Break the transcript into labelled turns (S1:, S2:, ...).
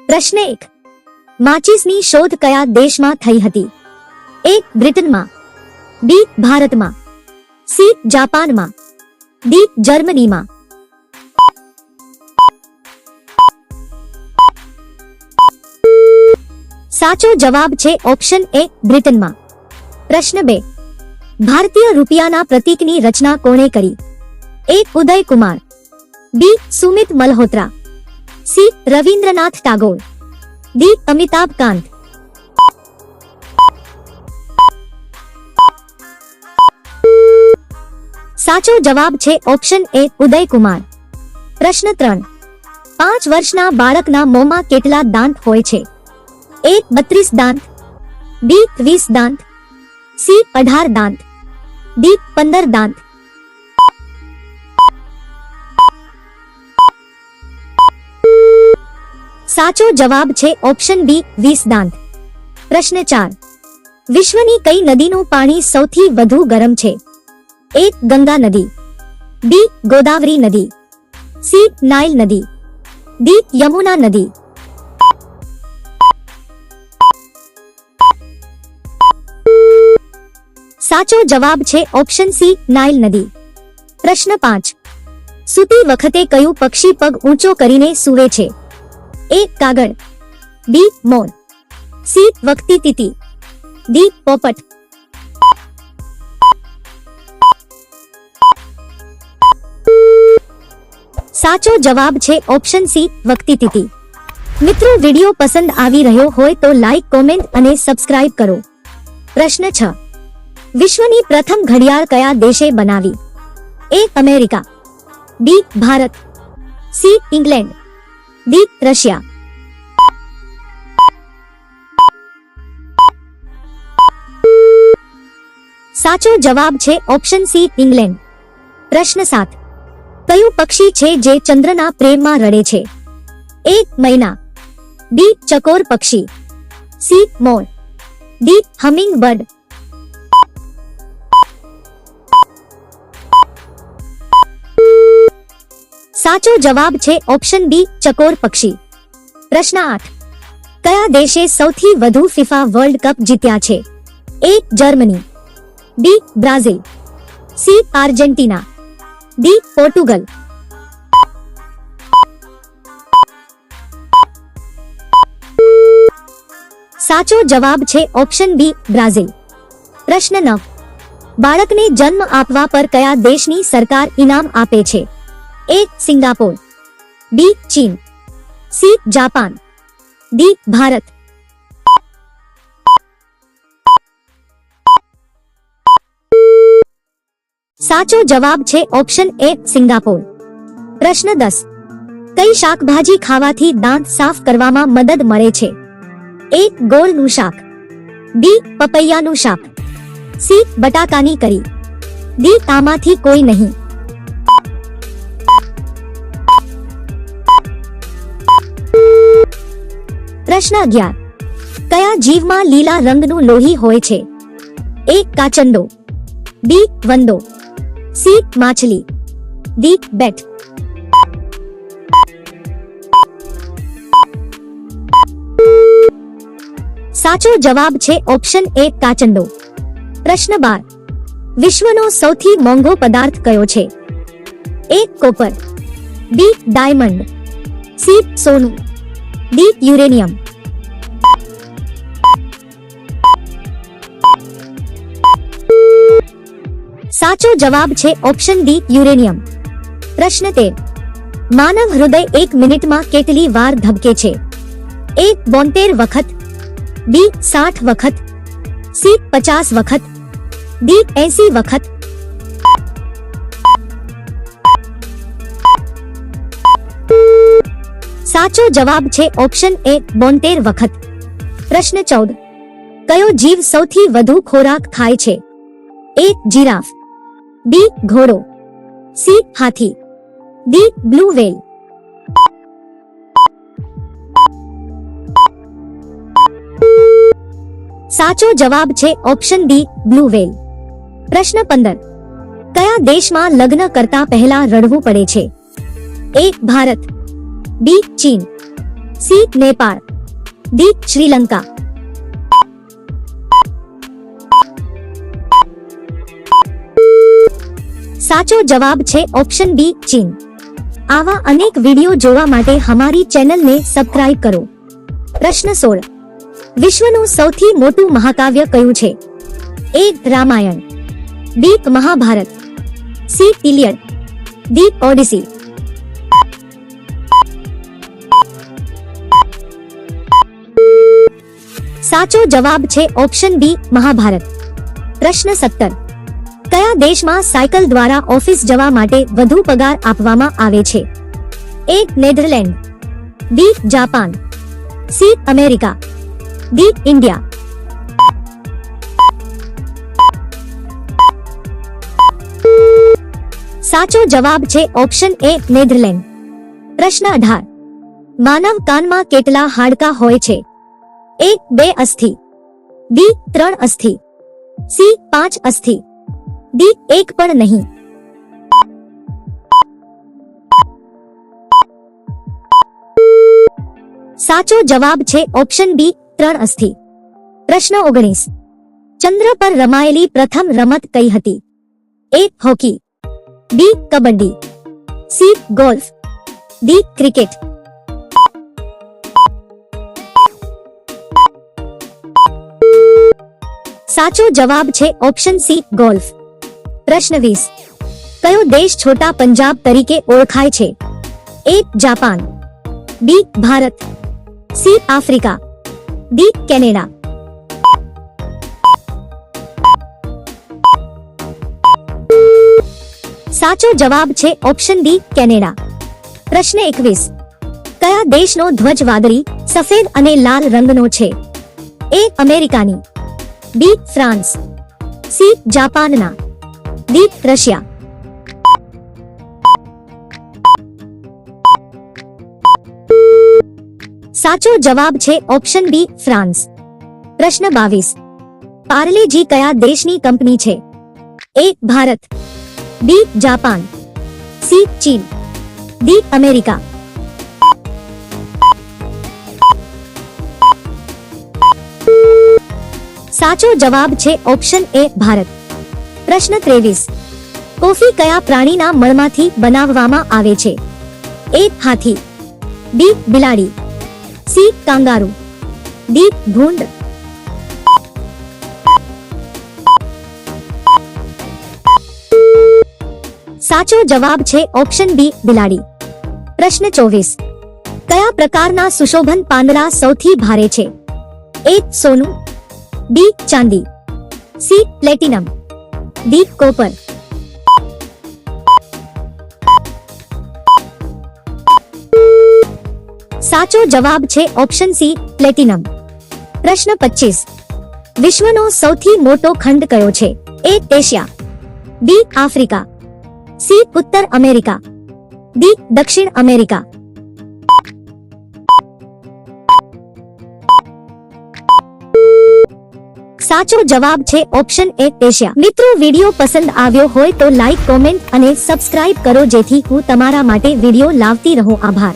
S1: પ્રશ્ન એક. માચિસની શોધ કયા દેશમાં થઈ હતી? એ બ્રિટનમાં, બી ભારતમાં, સી જાપાનમાં, ડી જર્મનીમાં. સાચો જવાબ છે ઓપ્શન એ બ્રિટનમાં. પ્રશ્ન બે. ભારતીય રૂપિયાના પ્રતીકની રચના કોણે કરી? એક Uday Kumar B Sumit Malhotra. C Rabindranath Tagore D Amitabh Kant સાચો જવાબ છે ઓપ્શન એ ઉદયકુમાર પ્રશ્ન ત્રણ પાંચ વર્ષના બાળકના મોંમાં કેટલા દાંત હોય છે એક બત્રીસ દાંત બી વીસ દાંત સી અઢાર દાંત ડી પંદર દાંત સાચો જવાબ છે ઓપ્શન બી વીસ દાંત પ્રશ્ન ચાર. વિશ્વની કઈ નદીનું પાણી સૌથી વધુ ગરમ છે? એક ગંગા નદી. બી, ગોદાવરી નદી. સી, નાઇલ નદી. ડી, યમુના નદી. સાચો જવાબ છે ઓપ્શન સી, નાઇલ નદી. પ્રશ્ન પાંચ. સૂતી વખતે કયું પક્ષી પગ ઊંચો કરીને સૂવે છે? એક કાગળ. બી, મૌન. સી વખતી તીતી ડી, પોપટ. સાચો જવાબ છે ઓપ્શન સી વખતી તીતી મિત્રો, વિડિયો પસંદ આવી રહ્યો હોય તો લાઈક, કોમેન્ટ અને સબસ્ક્રાઇબ કરો. પ્રશ્ન છ. વિશ્વની પ્રથમ ઘડિયાળ કયા દેશે બનાવી? A, America. B, Bharat. C, England. D Russia સાચો જવાબ છે ઓપ્શન સી ઇંગ્લેન્ડ પ્રશ્ન સાત કયું પક્ષી છે જે ચંદ્રના પ્રેમમાં રડે છે એક મૈના બી ચકોર પક્ષી સી મોર ડી હમિંગ બર્ડ સાચો જવાબ છે ઓપ્શન બી, ચકોર પક્ષી. પ્રશ્ન આઠ. કયા દેશે સૌથી વધુ ફિફા વર્લ્ડ કપ જીત્યા છે? A, Germany. B, Brazil. C, Argentina. D, Portugal. સાચો જવાબ છે ઓપ્શન બી, બ્રાઝિલ. પ્રશ્ન નવ. બાળકને જન્મ આપવા પર કયા દેશની સરકાર ઇનામ આપે છે? એક સિંગાપોર બી ચીન સી જાપાન ડી ભારત સાચો જવાબ છે ઓપ્શન એ સિંગાપોર પ્રશ્ન દસ. કઈ શાકભાજી ખાવાથી દાંત સાફ કરવામાં મદદ મળે છે? એક ગોળનું શાક બી પપૈયાનું શાક સી બટાકાની કરી ડી તામાંથી કોઈ નહીં. પ્રશ્ન અગિયાર. કયા જીવમાં લીલા રંગનું લોહી હોય છે? એક કાચંડો બી વંદો, સી માછલી, ડી બેટ. સાચો જવાબ છે ઓપ્શન એ કાચંડો પ્રશ્ન બાર. વિશ્વનો સૌથી મોંઘો પદાર્થ કયો છે? એક કોપર, બી ડાયમંડ, સી સોનું, ડી યુરેનિયમ. સાચો જવાબ છે ઓપ્શન ડી, યુરેનિયમ. પ્રશ્ન તેર માનવ હૃદય એક મિનિટમાં કેટલી વાર ધબકે છે? એક બોતેર વખત. બી, સાઠ વખત. સી, પચાસ વખત. ડી, એસી વખત. સાચો જવાબ છે ઓપ્શન એ, બોતેર વખત. પ્રશ્ન ચૌદ. કયો જીવ સૌથી વધુ ખોરાક ખાય છે? એક જીરાફ. બી ઘોડો સી હાથી ડી બ્લુ વેલ સાચો જવાબ છે ઓપ્શન ડી બ્લુ વેલ પ્રશ્ન પંદર કયા દેશમાં લગ્ન કરતા પહેલા રડવું પડે છે એક ભારત બી ચીન સી નેપાળ ડી શ્રીલંકા સાચો જવાબ છે ઓપ્શન બી ચીન. આવા અનેક વીડિયો જોવા માટે અમારી ચેનલને સબસ્ક્રાઇબ કરો. પ્રશ્ન સોળ. વિશ્વનું સૌથી મોટું મહાકાવ્ય કયું છે? A Ramayana. B Mahabharata. C Iliad D Odyssey. સાચો જવાબ છે ઓપ્શન બી મહાભારત. પ્રશ્ન સત્તર. કયા દેશમાં સાયકલ દ્વારા ઓફિસ જવા માટે વધુ પગાર આપવામાં આવે છે? A Netherland. B Japan. C America. D India. સાચો જવાબ છે ઓપ્શન એ નેધરલેન્ડ. પ્રશ્ન અઢાર. માનવ કાનમાં કેટલા હાડકા હોય છે? એ બે અસ્થિ. બી ત્રણ અસ્થિ. સી પાંચ અસ્થિ. ડી એક પણ નહીં સાચો જવાબ છે ઓપ્શન બી ત્રણ અસ્થિ પ્રશ્ન ઓગણીસ ચંદ્ર પર રમાયેલી પ્રથમ રમત કઈ હતી A hockey B kabaddi C golf D cricket સાચો જવાબ છે ઓપ્શન સી ગોલ્ફ પ્રશ્ન વીસ. કયો દેશ છોટા પંજાબ તરીકે ઓળખાય છે? A, Japan. B, Bharat. C, Africa. D, Canada. સાચો જવાબ છે ઓપ્શન ડી, કેનેડા. પ્રશ્ન એકવીસ. કયા દેશનો ધ્વજ વાદળી, સફેદ અને લાલ રંગનો છે? એ, અમેરિકાની. B, France. સી, જાપાનના. ડી રશિયા સાચો જવાબ છે ઓપ્શન બી ફ્રાન્સ પ્રશ્ન બાવીસ પાર્લેજી કયા દેશની કંપની છે A Bharat B Japan C ચીન ડી અમેરિકા સાચો જવાબ છે ઓપ્શન એ ભારત પ્રશ્ન ત્રેવીસ. કોફી કયા પ્રાણીના મળમાંથી બનાવવામાં આવે છે? એ, હાથી. બી, બિલાડી. C, kangaroo. ડી, ભૂંડ. સાચો જવાબ છે ઓપ્શન બી, બિલાડી. પ્રશ્ન ચોવીસ. કયા પ્રકારના સુશોભન પાંદડા સૌથી ભારે છે? એ, સોનું. બી, ચાંદી. C, platinum. ડી કોપર સાચો જવાબ છે ઓપ્શન સી પ્લેટિનમ પ્રશ્ન પચીસ. વિશ્વનો સૌથી મોટો ખંડ કયો છે? A Asia. B Africa. C ઉત્તર અમેરિકા. ડી દક્ષિણ અમેરિકા. સાચો જવાબ છે ઓપ્શન એ એશિયા. મિત્રો, વીડિયો પસંદ આવ્યો હોય તો લાઈક, કોમેન્ટ અને સબસ્ક્રાઇબ કરો જેથી હું તમારા માટે વીડિયો લાવતી રહું. આભાર.